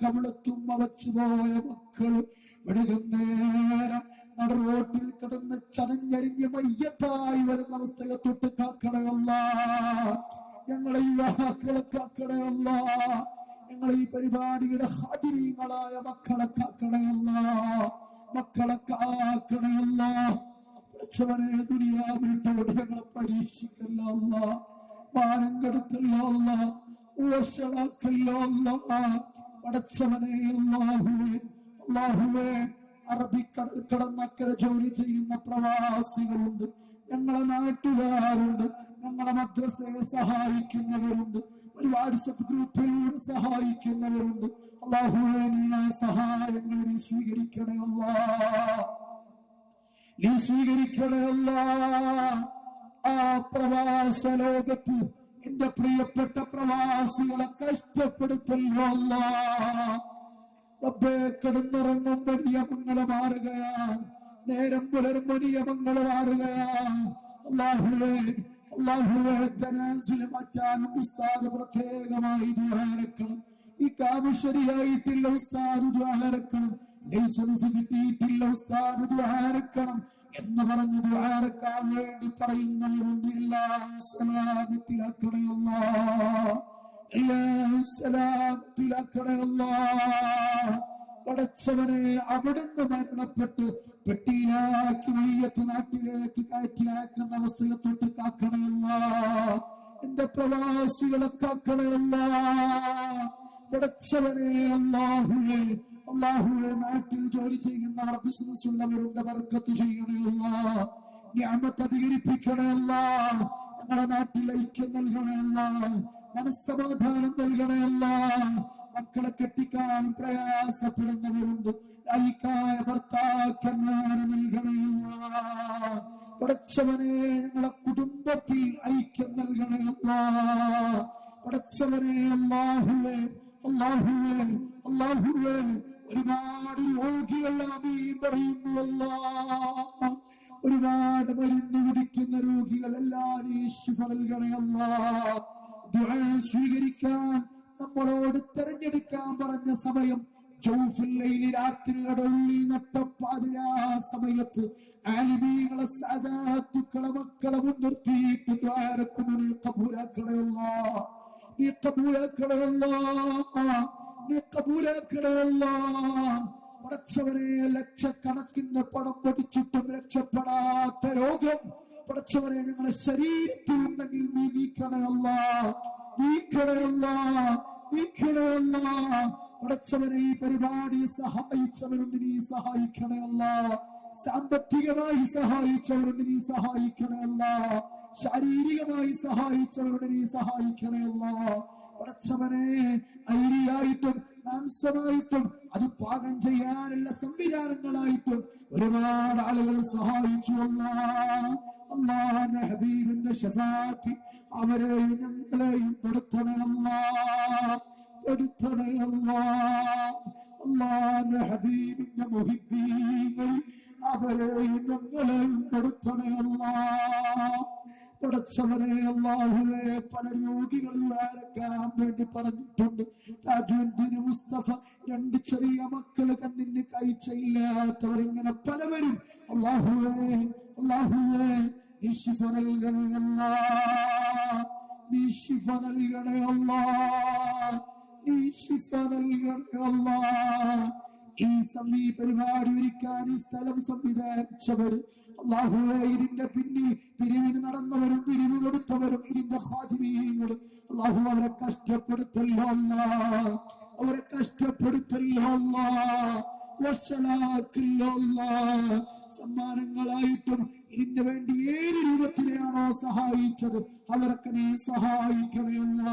കവിളത്തും അവച്ചു പോയ മക്കൾ വെടികുന്നേരം നട റോട്ടിൽ കിടന്ന് ചതഞ്ഞരിഞ്ഞ് മയ്യത്തായി വരുന്ന അവസ്ഥയെ തൊട്ട് കാക്കണമല്ല ഞങ്ങളെ യുവാക്കളെ കാക്കണമല്ല ഞങ്ങളെ ഈ പരിപാടിയുടെ ഹാജിരീങ്ങളായ മക്കളെ കാക്കണമല്ല മക്കളെ കാക്കണമല്ല പഠിച്ചവനെ ദുനിയാവിട്ടോട് ഞങ്ങളെ പരീക്ഷിക്കല്ല മാനം കെടുത്തല്ല അല്ല. അല്ല അറബിക്കടൽ കടന്നക്കര ജോലി ചെയ്യുന്ന പ്രവാസികളുണ്ട്. ഞങ്ങളെ നാട്ടുകാരുണ്ട്. ഞങ്ങളെ മദ്രസയെ സഹായിക്കുന്നവരുണ്ട്. ഒരു വാട്സപ്പ് ഗ്രൂപ്പിലൂടെ സഹായിക്കുന്നവരുണ്ട്. അള്ളാഹുവേ നീ ആ സഹായങ്ങൾ നീ സ്വീകരിക്കണേ അല്ലാ. നീ സ്വീകരിക്കണമല്ല ആ പ്രവാസ ലോകത്ത് എന്റെ പ്രിയപ്പെട്ട പ്രവാസികളെ കഷ്ടപ്പെടുത്തല്ലോ റബ്ബേ കിടന്നിറങ്ങുമ്പോ നിയമങ്ങളെ മാറുകയാ. നേരം പുലരുമ്പോ നിയമങ്ങളെ മാറുകയാ. അള്ളാഹുവേ അള്ളാഹുവേ തനാസിൽ മാറ്റാനും ഉസ്താദ് പ്രത്യേകമായി ദ്വാരക്കണം ഈ കാവ് ശരിയായിട്ടില്ല ഉസ്താദ് ദ്വാരക്കണം ലൈസൻസ് കിട്ടിയിട്ടില്ല ഉസ്താദ് ദ്വാരക്കണം എന്ന് പറഞ്ഞ് ദ്വാരക്കാൻ വേണ്ടി പറയുന്നവരുണ്ട്. എല്ലാ പടച്ചവനെ അവിടുന്ന് മരണപ്പെട്ട് പെട്ടിയിലാക്കി വയ്യത്ത് നാട്ടിലേക്ക് കയറ്റിലാക്കുന്ന അവസ്ഥയെ തൊട്ട് കാക്കണമല്ല. എന്റെ പ്രവാസികളെ കാക്കണമല്ല. പടച്ചവനെ അള്ളാഹുവേ അള്ളാഹുവെ നാട്ടിൽ ജോലി ചെയ്യുന്നവർ ബിസിനസ് ഉള്ളവരുടെ വർക്കത്ത് ചെയ്യണമല്ല ഞാമത്ത് അധികരിപ്പിക്കണമല്ല ഞങ്ങളുടെ നാട്ടിൽ ഐക്യം നൽകണമല്ല. മനസ്സമാധാനം നൽകണമല്ല. മക്കളെ കെട്ടിക്കാൻ പ്രയാസപ്പെടുന്നവരുണ്ട്. ഐക്കായ ഭർത്താക്കന്മാരെ നൽകണമല്ല. പടച്ചവനെ ഞങ്ങളെ കുടുംബത്തിൽ ഐക്യം നൽകണമല്ല. പടച്ചവനെ അള്ളാഹുവേ അള്ളാഹുവേ അള്ളാഹുവേ ഒരുപാട് രോഗികൾ അമീൻ പറയുന്നുവല്ല. ഒരുപാട് മരുന്ന് കുടിക്കുന്ന രോഗികളെല്ലാം നൽകണമല്ല ദുആ സ്വീകരിക്കാൻ നമ്മളോട് തെരഞ്ഞെടുക്കാൻ പറഞ്ഞ സമയം ൂരാക്കടയുള്ള സമയത്ത് പടച്ചവരെ ലക്ഷക്കണക്കിന് പണം പൊടിച്ചിട്ടും രക്ഷപ്പെടാത്ത രോഗം പടച്ചവരെ ഞങ്ങളുടെ ശരീരത്തിൽ ഉണ്ടെങ്കിൽ നീ നീക്കണയല്ല നീക്കണയല്ല നീക്കണയല്ല പടച്ചവനെ ഈ പരിപാടി സഹായിച്ചവരുണ്ട് നീ സഹായിക്കണയല്ല. സാമ്പത്തികമായി സഹായിച്ചവരുണ്ട് നീ സഹായിക്കണയല്ല. ശാരീരികമായി സഹായിച്ചവരുണ്ട് നീ സഹായിക്കണയല്ല. പടച്ചവനെ ഐരിയായിട്ടും മാംസമായിട്ടും അത് പാകം ചെയ്യാനുള്ള സംവിധാനങ്ങളായിട്ടും ഒരുപാട് ആളുകൾ സഹായിച്ചു അള്ളാഹ് ഹബീബിന്റെ ഷഫാത്തി അവരെയും ഞങ്ങളെയും പെടുത്തണമല്ല പെടുത്തണമല്ല അള്ളാഹ് ഹബീബിന്റെ മുഹിബീങ്ങൾ അവരെയും ഞങ്ങളെയും പെടുത്തണമല്ല പടച്ചവനെ അള്ളാഹുവെ പല രോഗികളും വരക്കാൻ വേണ്ടി പറഞ്ഞിട്ടുണ്ട്. താജുദ്ദീന് മുസ്തഫ? രണ്ട് ചെറിയ മക്കൾ കണ്ണിന് കാഴ്ചയില്ലാത്തവർ ഇങ്ങനെ പലവരും അള്ളാഹുവേ അള്ളാഹുവേ നീ ശിഫ നൽകണേ അല്ലാ. നീ ശിഫ നൽകണേ അല്ലാ. നീ ശിഫ നൽകണേ ഈ സമീ പരിപാടി ഒരുക്കാൻ ഈ സ്ഥലം സംവിധാനിച്ചവർ അള്ളാഹുവെ ഇതിന്റെ പിന്നിൽ പിരിവിന് നടന്നവരും പിരിവ് കൊടുത്തവരും ഇതിന്റെ ഹാദിമീങ്ങളും അള്ളാഹു അവരെ കഷ്ടപ്പെടുത്തല്ലോ അവരെ കഷ്ടപ്പെടുത്തല്ലോ അല്ലാ. വഷളാക്കില്ലോ അല്ലാ. സമ്മാനങ്ങളായിട്ടും ഇതിന് വേണ്ടി ഏത് രൂപത്തിലാണോ സഹായിച്ചത് അവരൊക്കെ നീ സഹായിക്കണമല്ല